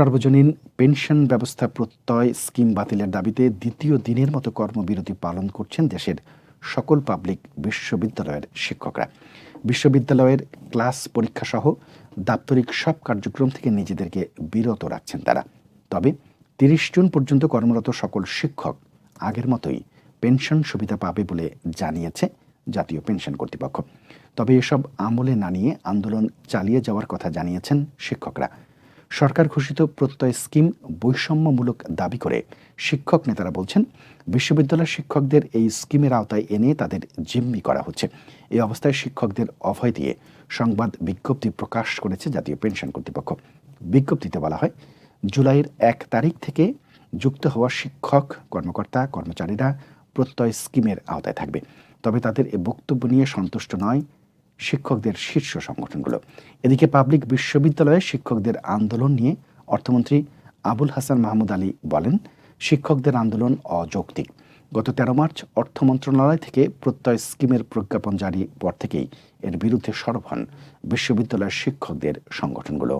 সর্বজনীন পেনশন ব্যবস্থা প্রত্যয় স্কিম বাতিলের দাবিতে দ্বিতীয় দিনের মতো কর্মবিরতি পালন করছেন দেশের সকল পাবলিক বিশ্ববিদ্যালয়ের শিক্ষকরা। বিশ্ববিদ্যালয়ের ক্লাস পরীক্ষা সহ দাপ্তরিক সব কার্যক্রম থেকে নিজেদেরকে বিরত রাখছেন তারা। তবে তিরিশ জুন পর্যন্ত কর্মরত সকল শিক্ষক আগের মতোই পেনশন সুবিধা পাবে বলে জানিয়েছে জাতীয় পেনশন কর্তৃপক্ষ। তবে এসব আমলে না নিয়ে আন্দোলন চালিয়ে যাওয়ার কথা জানিয়েছেন শিক্ষকরা। সরকার ঘোষিত প্রত্যয় স্কিম বৈষম্যমূলক দাবি করে। শিক্ষক নেতারা বলছেন, বিশ্ববিদ্যালয়ের শিক্ষকদের এই স্কিমের আওতায় এনে তাদের জিম্মি করা হচ্ছে। এই অবস্থায় শিক্ষকদের অভয় দিয়ে সংবাদ বিজ্ঞপ্তি প্রকাশ করেছে জাতীয় পেনশন কর্তৃপক্ষ। বিজ্ঞপ্তিতে বলা হয়, জুলাইয়ের এক তারিখ থেকে যুক্ত হওয়া শিক্ষক, কর্মকর্তা, কর্মচারীরা প্রত্যয় স্কিমের আওতায় থাকবে। তবে তাদের এ বক্তব্য নিয়ে সন্তুষ্ট নয় শিক্ষকদের শীর্ষ সংগঠনগুলো। এদিকে পাবলিক বিশ্ববিদ্যালয়ে শিক্ষকদের আন্দোলন নিয়ে অর্থমন্ত্রী আবুল হাসান মাহমুদ আলী বলেন, শিক্ষকদের আন্দোলন অযৌক্তিক। গত তেরো মার্চ অর্থ মন্ত্রণালয় থেকে প্রত্যয় স্কিমের প্রজ্ঞাপন জারি পর থেকেই এর বিরুদ্ধে সরব হন বিশ্ববিদ্যালয়ের শিক্ষকদের সংগঠনগুলো।